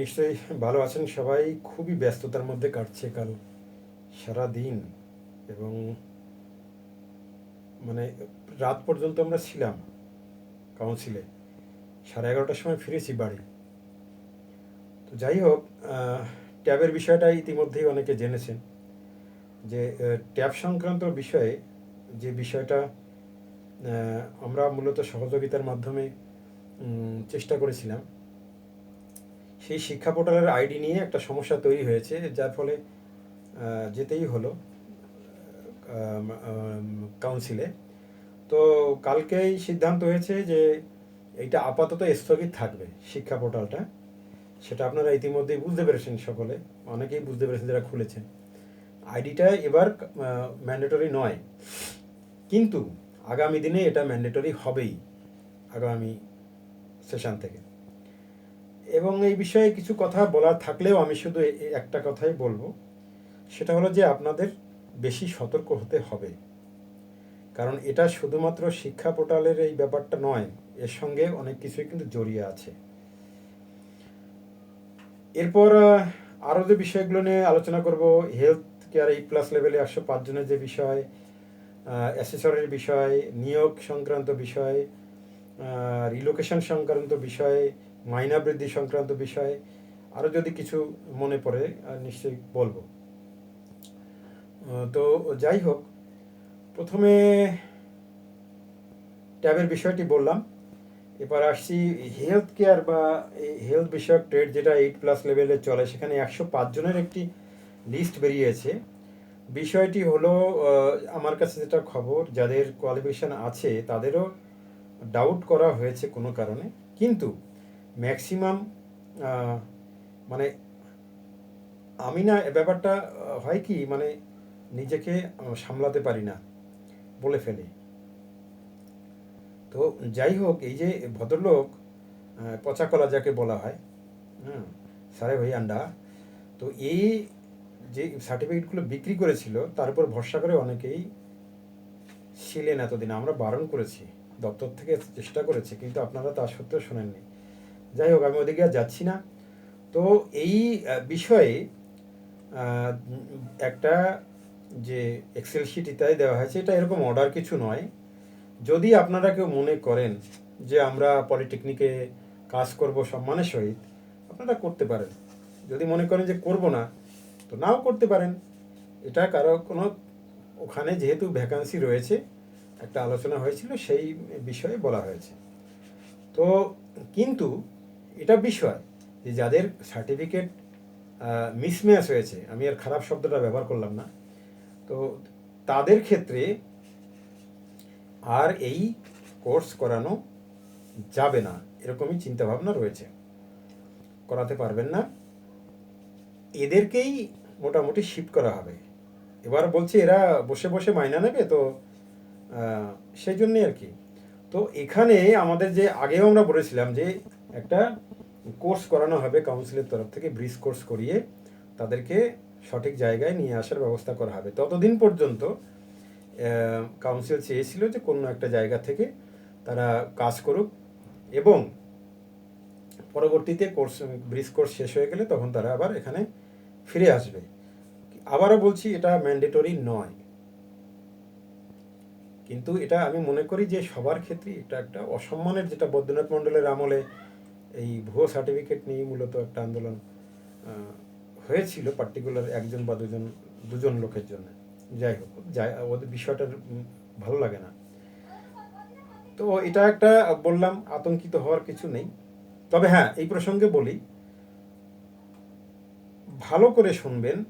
নিশ্চয়ই ভালো আছেন সবাই। খুবই ব্যস্ততার মধ্যে কাটছে কাল সারা দিন এবং মানে রাত পর্যন্ত আমরা ছিলাম কাউন্সিলে সাড়ে এগারোটার সময় ফিরেছি বাড়ি। তো যাই হোক ট্যাবের বিষয়টা ইতিমধ্যেই অনেকে জেনেছেন যে ট্যাব সংক্রান্ত বিষয়ে যে বিষয়টা আমরা মূলত সহযোগিতার মাধ্যমে চেষ্টা করেছিলাম সেই শিক্ষা পোর্টালের আইডি নিয়ে একটা সমস্যা তৈরি হয়েছে, যার ফলে যেতেই হলো কাউন্সিলে। তো কালকেই সিদ্ধান্ত হয়েছে যে এইটা আপাতত স্থগিত থাকবে শিক্ষা পোর্টালটা। সেটা আপনারা ইতিমধ্যেই বুঝতে পেরেছেন সকলে, অনেকেই বুঝতে পেরেছেন যারা খুলেছেন। আইডিটা এবার ম্যান্ডেটরি নয়। কিন্তু আগামী দিনে এটা ম্যান্ডেটরি হবেই, আগামী সেশন থেকে। এবং এই বিষয়ে কিছু কথা বলার থাকলেও আমি শুধু একটা কথাই বলব। সেটা হলো যে আপনাদের বেশি সতর্ক হতে হবে। কারণ এটা শুধুমাত্র শিক্ষা পোর্টালের এই ব্যাপারটা নয়, এর সঙ্গে অনেক কিছুই কিন্তু জড়িয়ে আছে। এরপর আরও যে বিষয়গুলো নিয়ে আলোচনা করব হেলথ কেয়ার এই প্লাস লেভেলে একশো পাঁচজনের যে বিষয় অ্যাসেসরের বিষয়, নিয়োগ সংক্রান্ত বিষয় রিলোকেশন সংক্রান্ত বিষয় মাইনা বৃদ্ধি সংক্রান্ত বিষয়ে আরও যদি কিছু মনে পড়ে নিশ্চয়ই বলব। তো যাই হোক, প্রথমে ট্যাবের বিষয়টি বললাম। এবার আসছি হেলথ কেয়ার বা হেলথ বিষয়ক ট্রেড যেটা এইট প্লাস লেভেলে চলে, সেখানে একশো জনের একটি লিস্ট বেরিয়েছে। বিষয়টি হলো আমার কাছে যেটা খবর, যাদের কোয়ালিফিকেশান আছে, তাদেরও ডাউট করা হয়েছে কোনো কারণে। কিন্তু ম্যাক্সিমাম মানে আমি না ব্যাপারটা হয় কি মানে নিজেকে সামলাতে পারি না, বলে ফেলি। তো যাই হোক, এই যে ভদ্রলোক পচা কলা যাকে বলা হয় হ্যাঁ সারে ভাই আন্ডা, তো এই যে সার্টিফিকেটগুলো বিক্রি করেছিল, তার উপর ভরসা করে অনেকেই ছিলেন এতদিন। আমরা বারণ করেছি, দপ্তর থেকে চেষ্টা করেছি, কিন্তু আপনারা তা সত্ত্বেও শোনেননি। যাই হোক, আমি ওদিকে আর যাচ্ছি না। তো এই বিষয়ে একটা যে এক্সেল শিট ইত্যাদি দেওয়া হয়েছে, এটা এরকম অর্ডার কিছু নয়। যদি আপনারা কেউ মনে করেন যে আমরা পলিটেকনিকে কাজ করব সম্মানের সহিত, আপনারা করতে পারেন। যদি মনে করেন যে করব না, তো নাও করতে পারেন। এটা কারও কোনো, ওখানে যেহেতু ভ্যাকান্সি রয়েছে, একটা আলোচনা হয়েছিল, সেই বিষয়ে বলা হয়েছে। তো কিন্তু এটা বিষয় যে যাদের সার্টিফিকেট মিসম্যাচ হয়েছে, আমি আর খারাপ শব্দটা ব্যবহার করলাম না, তো তাদের ক্ষেত্রে আর এই কোর্স করানো যাবে না, এরকমই চিন্তাভাবনা রয়েছে। করাতে পারবেন না। এদেরকেই মোটামুটি শিফট করা হবে। এবার বলছি এরা বসে বসে মাইনা নেবে, তো সেই জন্যই আর কি। তো এখানে আমাদের যে আগেও আমরা বলেছিলাম যে একটা কোর্স করানো হবে কাউন্সিলের তরফ থেকে ব্রিজ কোর্স করিয়ে তাদেরকে সঠিক জায়গায় নিয়ে আসার ব্যবস্থা করা হবে। ততদিন পর্যন্ত কাউন্সিল চেয়েছিল যে কোনো একটা জায়গা থেকে তারা কাজ করুক এবং পরবর্তীতে কোর্স, ব্রিজ কোর্স শেষ হয়ে গেলে তখন তারা আবার এখানে ফিরে আসবে। আবারও বলছি, এটা ম্যান্ডেটরি নয়। কিন্তু এটা আমি মনে করি যে সবার ক্ষেত্রে এটা একটা অসম্মানের যেটা বৈদ্যনাথ মণ্ডলের আমলে এই ভুয়ো সার্টিফিকেট নিয়ে মূলত একটা আন্দোলন হয়েছিল পার্টিকুলার একজন বা দুজন দুজন লোকের জন্য। যাই হোক যাই ওদের বিষয়টা উম, ভালো লাগে না। তো এটা একটা বললাম আতঙ্কিত হওয়ার কিছু নেই। তবে হ্যাঁ এই প্রসঙ্গে বলি ভালো করে শুনবেন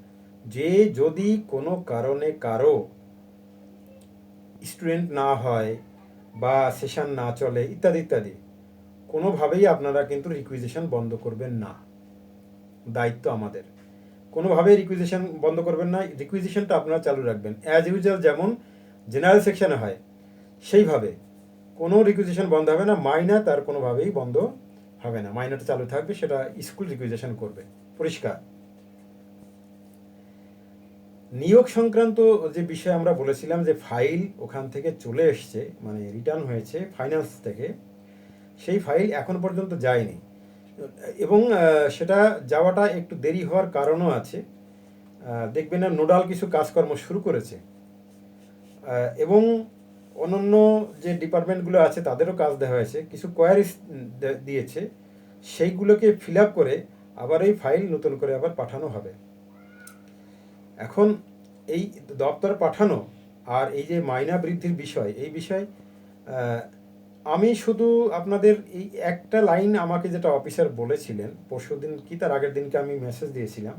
যে যদি কোনো কারণে কারও স্টুডেন্ট না হয় বা সেশন না চলে ইত্যাদি ইত্যাদি কোনোভাবেই আপনারা কিন্তু রিকুইজিশন বন্ধ করবেন না। দায়িত্ব আমাদের। কোনোভাবেই রিকুইজিশন বন্ধ করবেন না। রিকুইজিশনটা আপনারা চালু রাখবেন। অ্যাজ ইউজুয়াল যেমন জেনারেল সেকশনে হয়, সেইভাবে। কোনো রিকুইজিশন বন্ধ হবে না মাইনা তার কোনোভাবেই বন্ধ হবে না। মাইনাটা চালু থাকবে, সেটা স্কুল রিকুইজিশন করবে। পরিষ্কার। নিয়োগ সংক্রান্ত যে বিষয় আমরা বলেছিলাম যে ফাইল ওখান থেকে চলে এসছে মানে রিটার্ন হয়েছে ফাইন্যান্স থেকে সেই ফাইল এখন পর্যন্ত যায়নি। এবং সেটা যাওয়াটা একটু দেরি হওয়ার কারণও আছে। দেখবেন না নোডাল কিছু কাজকর্ম শুরু করেছে। এবং অন্যান্য যে ডিপার্টমেন্টগুলো আছে তাদেরও কাজ দেওয়া হয়েছে। কিছু কোয়ারিজ দিয়েছে। সেইগুলোকে ফিল আপ করে আবার এই ফাইল নতুন করে আবার পাঠানো হবে। এখন এই দপ্তর পাঠানো আর এই যে মাইনা বৃদ্ধির বিষয়, এই বিষয় আমি শুধু আপনাদের এই একটা লাইন আমাকে যেটা অফিসার বলেছিলেন পরশু দিন কি তার আগের দিনকে আমি মেসেজ দিয়েছিলাম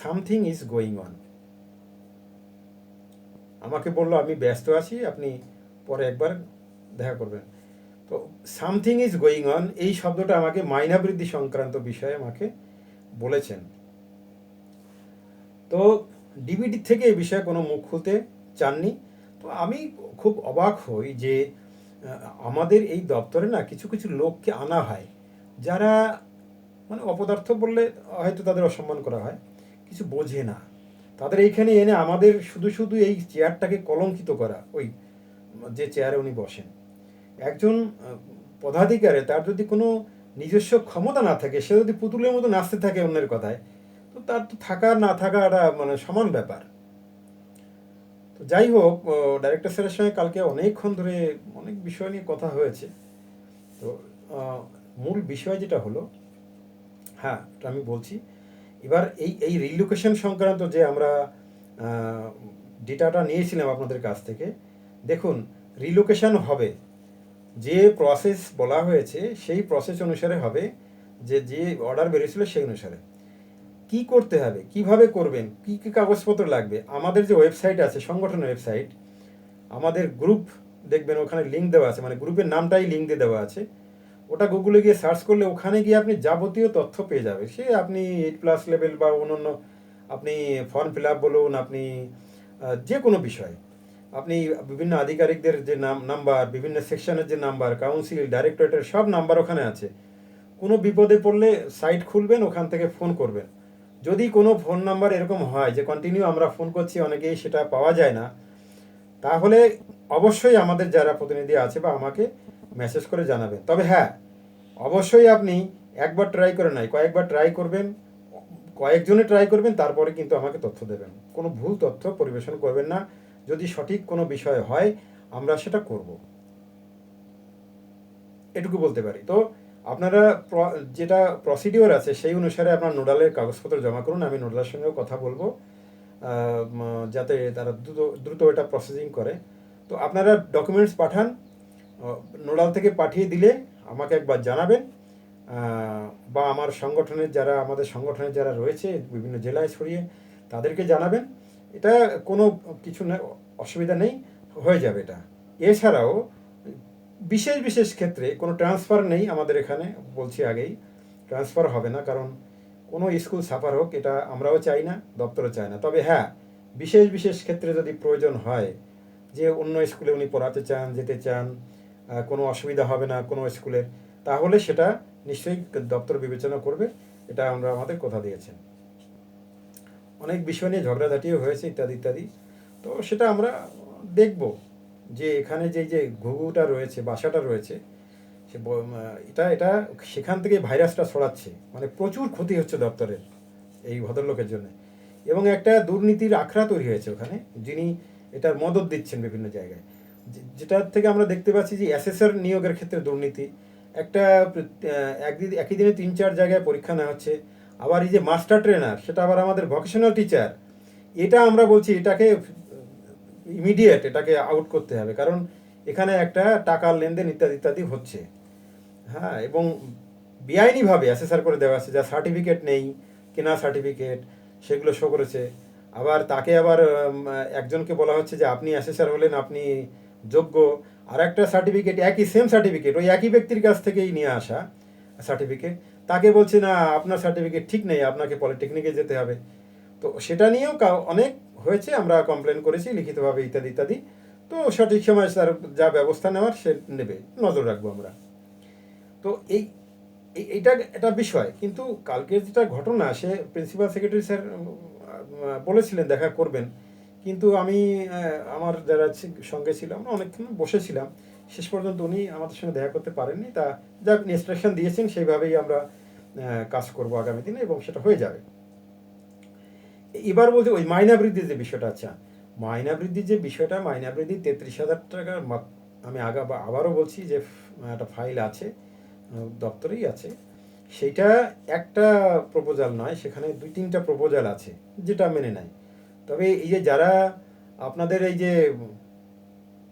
সামথিং ইজ গোয়িং অন আমাকে বলল, আমি ব্যস্ত আছি, আপনি পরে একবার দেখা করবেন। তো সামথিং ইজ গোয়িং অন এই শব্দটা আমাকে মাইনা বৃদ্ধি সংক্রান্ত বিষয়ে আমাকে বলেছেন। তো ডিবিডি থেকে এই বিষয়ে কোনো মুখ খুলতে চাননি। তো, আমি খুব অবাক হই যে আমাদের এই দপ্তরে না কিছু কিছু লোককে আনা হয়, যারা মানে অপদার্থ বললে হয়তো তাদের অসম্মান করা হয়, কিছু বোঝে না। তাদের এইখানে এনে আমাদের শুধু শুধু এই চেয়ারটাকে কলঙ্কিত করা, ওই যে চেয়ারে উনি বসেন। একজন পদাধিকারে তার যদি কোনো নিজস্ব ক্ষমতা না থাকে, সে যদি পুতুলের মতো নাচতে থাকে অন্যের কথায়, তো তার তো থাকা না থাকাটা মানে সমান ব্যাপার। যাই হোক ডাইরেক্টর স্যারের সঙ্গে কালকে অনেকক্ষণ ধরে অনেক বিষয় নিয়ে কথা হয়েছে। তো মূল বিষয় যেটা হলো হ্যাঁ ওটা আমি বলছি, এবার এই এই রিলোকেশন সংক্রান্ত যে আমরা ডেটাটা নিয়েছিলাম আপনাদের কাছ থেকে, দেখুন রিলোকেশন হবে। যে প্রসেস বলা হয়েছে, সেই প্রসেস অনুসারে হবে যে যে অর্ডার বেরিয়েছিল সেই অনুসারে। কি করতে হবে? কীভাবে করবেন? কি কি কাগজপত্র লাগবে? আমাদের যে ওয়েবসাইট আছে, সংগঠনের ওয়েবসাইট আমাদের গ্রুপ দেখবেন ওখানে লিঙ্ক দেওয়া আছে। মানে গ্রুপের নামটাই লিঙ্ক দিয়ে দেওয়া আছে। ওটা গুগলে গিয়ে সার্চ করলে ওখানে গিয়ে আপনি যাবতীয় তথ্য পেয়ে যাবে সে আপনি এইট প্লাস লেভেল বা অন্যান্য আপনি ফর্ম ফিল আপ বলুন, আপনি যে কোনো বিষয়। আপনি বিভিন্ন আধিকারিকদের যে নাম নাম্বার বিভিন্ন সেকশনের যে নাম্বার কাউন্সিল ডাইরেক্টরেটের সব নাম্বার ওখানে আছে। কোনো বিপদে পড়লে সাইট খুলবেন, ওখান থেকে ফোন করবেন। যদি কোনো ফোন নাম্বার এরকম হয় যে কন্টিনিউ আমরা ফোন করছি, অনেকেই সেটা পাওয়া যায় না, তাহলে অবশ্যই আমাদের যারা প্রতিনিধি আছে বা আমাকে মেসেজ করে জানাবেন। তবে হ্যাঁ অবশ্যই আপনি একবার ট্রাই করে নাই কয়েকবার ট্রাই করবেন, কয়েকজনে ট্রাই করবেন, তারপরে কিন্তু আমাকে তথ্য দেবেন। কোনো ভুল তথ্য পরিবেশন করবেন না। যদি সঠিক কোনো বিষয় হয়, আমরা সেটা করব। এটুকু বলতে পারি। তো আপনারা যেটা প্রসিডিওর আছে, সেই অনুসারে আপনার নোডালের কাগজপত্র জমা করুন, আমি নোডালের সঙ্গেও কথা বলব। যাতে তারা দ্রুত দ্রুত এটা প্রসেসিং করে। তো আপনারা ডকুমেন্টস পাঠান নোডাল থেকে পাঠিয়ে দিলে আমাকে একবার জানাবেন। বা আমার সংগঠনের যারা, আমাদের সংগঠনের যারা রয়েছে, বিভিন্ন জেলায় ছড়িয়ে তাদেরকে জানাবেন। এটা কোনো কিছু না, অসুবিধা নেই, হয়ে যাবে এটা। এছাড়াও বিশেষ বিশেষ ক্ষেত্রে কোনো ট্রান্সফার নেই আমাদের এখানে, বলছি আগেই। ট্রান্সফার হবে না, কারণ কোনো স্কুল সাফার হোক, এটা আমরাও চাই না, দপ্তরও চায় না। তবে হ্যাঁ বিশেষ বিশেষ ক্ষেত্রে যদি প্রয়োজন হয়, যে অন্য স্কুলে উনি পড়াতে চান, যেতে চান কোনো অসুবিধা হবে না কোনো স্কুলের তাহলে সেটা নিশ্চয়ই দপ্তর বিবেচনা করবে, এটা আমরা আমাদের কথা দিয়েছেন। অনেক বিষয় নিয়ে ঝগড়াঝাটিও হয়েছে, ইত্যাদি ইত্যাদি। তো সেটা আমরা দেখব। যে এখানে যে যে ঘুঘুটা রয়েছে, বাসাটা রয়েছে, সে এটা এটা সেখান থেকে ভাইরাসটা ছড়াচ্ছে। মানে প্রচুর ক্ষতি হচ্ছে দপ্তরের এই ভদ্রলোকের জন্য। এবং একটা দুর্নীতির আখড়া তৈরি হয়েছে ওখানে, যিনি এটার মদত দিচ্ছেন বিভিন্ন জায়গায়। যেটার থেকে আমরা দেখতে পাচ্ছি যে অ্যাসেসর নিয়োগের ক্ষেত্রে দুর্নীতি, একটা একদিন একই দিনে তিন, চার জায়গায় পরীক্ষা নেওয়া হচ্ছে। আবার এই যে মাস্টার ট্রেনার, সেটা আবার আমাদের ভকেশনাল টিচার, এটা আমরা বলছি এটাকে ইমিডিয়েট এটাকে আউট করতে হবে। কারণ এখানে একটা টাকার লেনদেন ইত্যাদি ইত্যাদি হচ্ছে। হ্যাঁ এবং বেআইনিভাবে অ্যাসেসার করে দেওয়া আছে, যা সার্টিফিকেট নেই, কেনা সার্টিফিকেট সেগুলো শো করেছে। আবার তাকে আবার একজনকে বলা হচ্ছে যে, আপনি অ্যাসেসার হলেন, আপনি যোগ্য। আর একটা সার্টিফিকেট একই সেম সার্টিফিকেট ওই একই ব্যক্তির কাছ থেকেই নিয়ে আসা সার্টিফিকেট তাকে বলছে, না, আপনার সার্টিফিকেট ঠিক নেই, আপনাকে পলিটেকনিকে যেতে হবে। তো সেটা নিয়েও অনেক হয়েছে, আমরা কমপ্লেন করেছি, লিখিতভাবে ইত্যাদি ইত্যাদি। তো সঠিক সময় তার যা ব্যবস্থা নেওয়ার সে নেবে। নজর রাখব আমরা। তো এই, এই- এইটা এটা বিষয়। কিন্তু কালকে যেটা ঘটনা, সে প্রিন্সিপাল সেক্রেটারি স্যার বলেছিলেন, দেখা করবেন। কিন্তু আমি আমার যারা সঙ্গে ছিল আমরা অনেকক্ষণ বসেছিলাম। শেষ পর্যন্ত উনি আমাদের সঙ্গে দেখা করতে পারেননি। তা যা ইনস্ট্রাকশন দিয়েছেন, সেইভাবেই আমরা কাজ করব আগামী দিনে এবং সেটা হয়ে যাবে। এবার বলতে ওই মাইনা বৃদ্ধির যে বিষয়টা আচ্ছা মাইনা বৃদ্ধির যে বিষয়টা, মাইনা বৃদ্ধি তেত্রিশ হাজার টাকার আমি আগা, আবারও বলছি যে একটা ফাইল আছে দপ্তরেই আছে। সেইটা একটা প্রপোজাল নয়, সেখানে দুই তিনটা প্রপোজাল আছে, যেটা মেনে নেয়। তবে এই যে যারা আপনাদের এই যে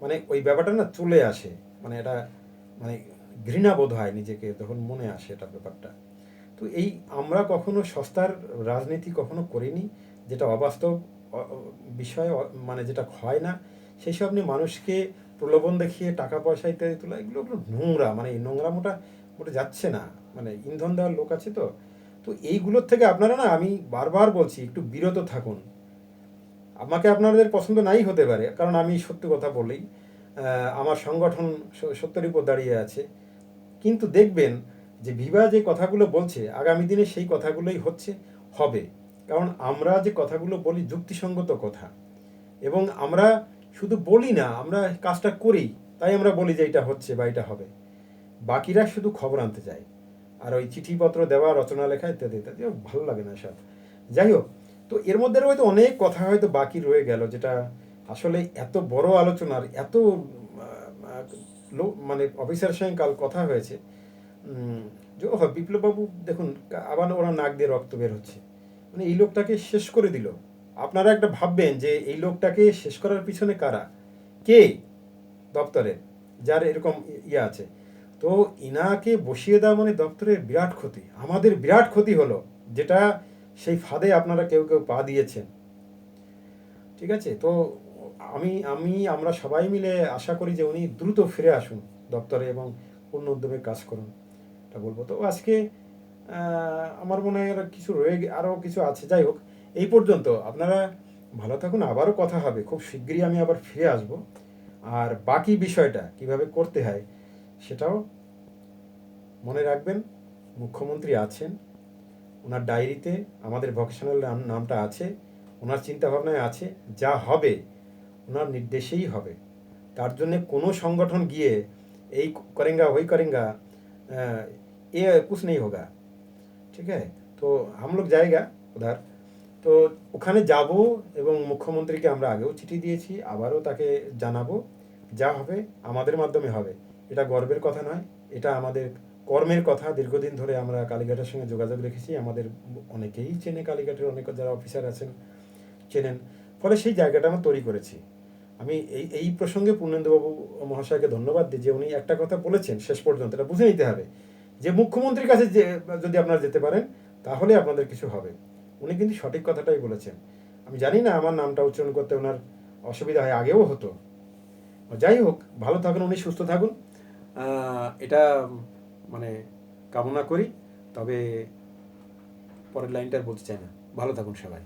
মানে ওই ব্যাপারটা না চলে আসে মানে এটা মানে ঘৃণা বোধ হয় নিজেকে, তখন মনে আসে এটা ব্যাপারটা। তো এই আমরা কখনো সস্তার রাজনীতি কখনো করিনি, যেটা অবাস্তব বিষয় মানে যেটা হয় না। সেই সব নিয়ে মানুষকে প্রলোভন দেখিয়ে টাকা পয়সা ইত্যাদি তোলা, এগুলো নোংরা মানে এই নোংরা মোটা মোটা যাচ্ছে না। মানে ইন্ধন দেওয়ার লোক আছে তো। তো এইগুলোর থেকে আপনারা না, আমি বারবার বলছি, একটু বিরত থাকুন। আমাকে আপনাদের পছন্দ নাই হতে পারে, কারণ আমি সত্যি কথা বলি আমার সংগঠন সত্যের উপর দাঁড়িয়ে আছে। কিন্তু দেখবেন যে ভিভা যে কথাগুলো বলছে, আগামী দিনে সেই কথাগুলোই হচ্ছে, হবে। কারণ আমরা যে কথাগুলো বলি যুক্তিসঙ্গত কথা। এবং আমরা শুধু বলি না, আমরা কাজটা করি, তাই আমরা বলি যে এটা হচ্ছে বা এটা হবে। বাকিরা শুধু খবর আনতে চায় আর ওই চিঠিপত্র দেওয়া রচনা লেখা ইত্যাদি ইত্যাদি ভালো লাগে না সব। যাই হোক, তো এর মধ্যে হয়তো অনেক কথা হয়তো বাকি রয়ে গেল, যেটা আসলে এত বড় আলোচনার, এত মানে অফিসারের সঙ্গে কাল কথা হয়েছে। বিপ্লববাবু, দেখুন, আবার ওরা নাক দিয়ে রক্ত বের হচ্ছে। মানে এই লোকটাকে শেষ করে দিল। আপনারা একটা ভাববেন যে, এই লোকটাকে শেষ করার পিছনে কারা? কে? দপ্তরে যার এরকম ইয়ে আছে। তো ইনাকে বসিয়ে দেওয়া মানে দপ্তরের বিরাট ক্ষতি। আমাদের বিরাট ক্ষতি হলো, যেটা সেই ফাঁদে আপনারা কেউ কেউ পা দিয়েছেন। ঠিক আছে? তো আমি আমি, আমরা সবাই মিলে আশা করি যে, উনি দ্রুত ফিরে আসুন দপ্তরে এবং পূর্ণ উদ্যমে কাজ করুন। এটা বলব। তো আজকে আমার মনে হয় কিছু রয়ে আরও কিছু আছে। যাই হোক, এই পর্যন্ত। আপনারা ভালো থাকুন, আবারও কথা হবে। খুব শীঘ্রই আমি আবার ফিরে আসব। আর বাকি বিষয়টা, কীভাবে করতে হয়, সেটাও মনে রাখবেন। মুখ্যমন্ত্রী আছেন। ওনার ডায়েরিতে আমাদের ভকেশনাল নামটা আছে। ওনার চিন্তাভাবনায় আছে। যা হবে, ওনার নির্দেশেই হবে। তার জন্য কোনো সংগঠন গিয়ে এই করেঙ্গা, ওই করেঙ্গা ये कुछ नहीं होगा ঠিক আছে তো हम लोग जाएगा उधर তো ওখানে যাব এবং মুখ্যমন্ত্রীকে আমরা আগেও চিঠি দিয়েছি আবারও তাকে জানাবো যা হবে আমাদের মাধ্যমে হবে এটা গর্বের কথা নয় এটা আমাদের কর্মের কথা দীর্ঘদিন ধরে আমরা কালীঘাটের সঙ্গে যোগাযোগ রেখেছি আমাদের অনেকেই চেনে কালীঘাটের অনেক যারা অফিসার আছেন চেনেন ফলে সেই জায়গাটা আমরা তৈরি করেছি আমি এই এই প্রসঙ্গে পূর্ণেন্দুবাবু মহাশয়কে ধন্যবাদ দিই যে উনি একটা কথা বলেছেন শেষ পর্যন্ত, এটা বুঝে নিতে হবে। যে মুখ্যমন্ত্রীর কাছে যে, যদি আপনারা যেতে পারেন, তাহলে আপনাদের কিছু হবে। উনি কিন্তু সঠিক কথাটাই বলেছেন। আমি জানি না আমার নামটা উচ্চারণ করতে ওনার অসুবিধা হয়, আগেও হতো। যাই হোক, ভালো থাকুন, উনি সুস্থ থাকুন। এটা মানে কামনা করি, তবে পরের লাইনটা বলতে চাই না। ভালো থাকুন সবাই।